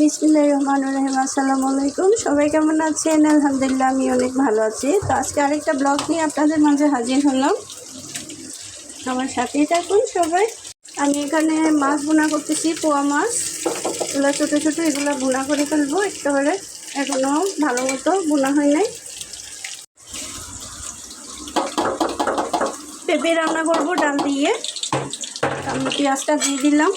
বিসমুল্লাহ রহমান রহিম, আসসালামু আলাইকুম। সবাই কেমন আছেন? আলহামদুলিল্লাহ আমি অনেক ভালো আছি। তো আজকে আরেকটা ব্লগ নিয়ে আপনাদের মাঝে হাজির হলাম। আমার সাথেই থাকুন সবাই। আমি এখানে মাছ বোনা করতেছি, পোয়া মাছ। এগুলো ছোটো ছোটো, এগুলো বোনা করে ফেলব একটু করে এখনও ভালো মতো বোনা হয় নাই। পেঁপে রান্না করব ডাল দিয়ে। আমি পেঁয়াজটা দিয়ে দিলাম।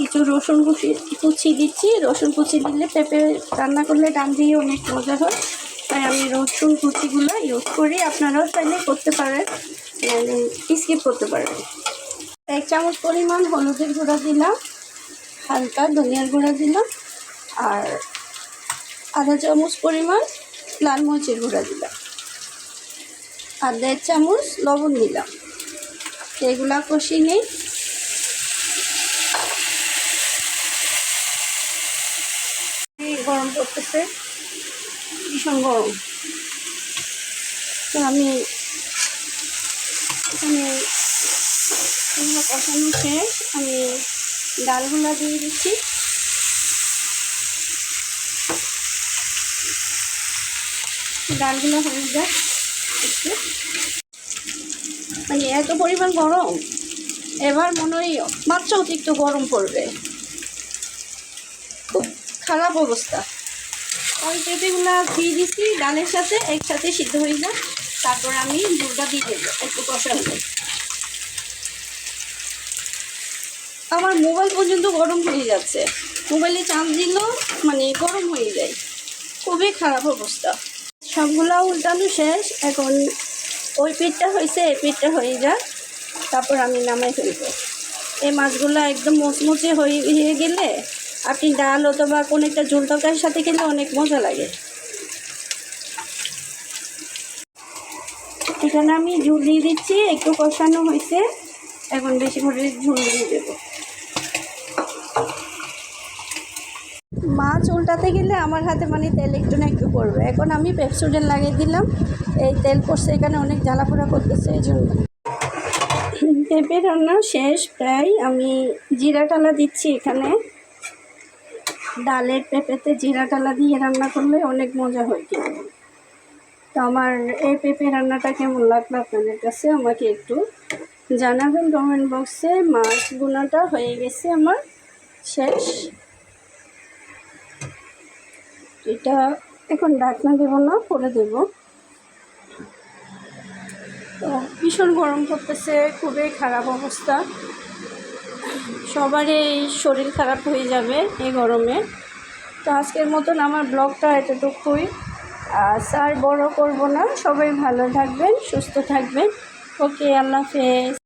কিছু রসুন কুচি কুচি দিচ্ছি। রসুন কুচি দিলে পেঁপে রান্না করলে ডান দিয়ে অনেক মজা হয়। তাই আমি রসুন কুচিগুলো ইউজ করি। আপনারাও চাইলে করতে পারেন। স্কিপ করতে পারেন। এক চামচ পরিমাণ হলুদের গুঁড়া দিলাম। হালকা ধনিয়ার গুঁড়া দিলাম। আর আধা চামচ পরিমাণ লাল মরিচের গুঁড়া দিলাম। আর দেড় চামচ লবণ দিলাম। এগুলা কষিয়ে নিই এই গরম করতেছে ভীষণ গরম। তো আমি এখানে কষানো শেষ। আমি ডালগুলা দিয়ে দিচ্ছি। ডালগুলো হয়ে যায় মানে এত পরিমাণ গরম। এবার মনে হয় মাত্র অতিরিক্ত গরম পড়বে। খারাপ অবস্থা। ওই পেঁপেগুলো দিয়ে দিচ্ছি ডালের সাথে একসাথে সিদ্ধ হয়ে যায় তারপর আমি দুধটা দিয়ে দেবো একটু কষা হলে। আমার মোবাইল পর্যন্ত গরম হয়ে যাচ্ছে। মোবাইলে চার্জ দিলেও মানে গরম হয়ে যায়। খুবই খারাপ অবস্থা। সবগুলা উল্টানো শেষ। এখন ওই পিঠটা হয়েছে এই পিঠটা হয়ে যায় তারপর আমি নামাই ফেলব। এই মাছগুলো একদম মুচমুচে হয়ে গেলে আপনি ডাল অথবা কোনো একটা ঝোল তরকারির সাথে খেলে অনেক মজা লাগে। এখানে আমি ঝুল দিয়ে দিচ্ছি, একটু কষানো হয়েছে। এখন বেশি করে ঝুল দিয়ে দেবো। মাছ উল্টাতে গেলে আমার হাতে মানে তেল একটু না একটু পড়বে। এখন আমি পেপসুডেন লাগিয়ে দিলাম। এই তেল পড়ছে, এখানে অনেক জ্বালাপোড়া করতেছে এই জন্য। পেঁপে রান্না শেষ, প্রায় আমি জিরা টালা দিচ্ছি এখানে। ডালের পেঁপেতে জিরা টালা দিয়ে রান্না করলে অনেক মজা হয় কিন্তু। তো আমার এই পেঁপে রান্নাটা কেমন লাগল আপনাদের কাছে আমাকে একটু জানাবেন কমেন্ট বক্সে মাছ বোনাটা হয়ে গেছে আমার শেষ। এটা এখন ঢাকনা দেবো না করে দেব। তো ভীষণ গরম করতেছে খুবই খারাপ অবস্থা। সবারই শরীর খারাপ হয়ে যাবে এই গরমে। তো আজকের মতন আমার ব্লগটা এতটুকুই। আর বড় করব না, সবাই ভালো থাকবেন, সুস্থ থাকবেন। ওকে, আল্লাহ হাফেজ।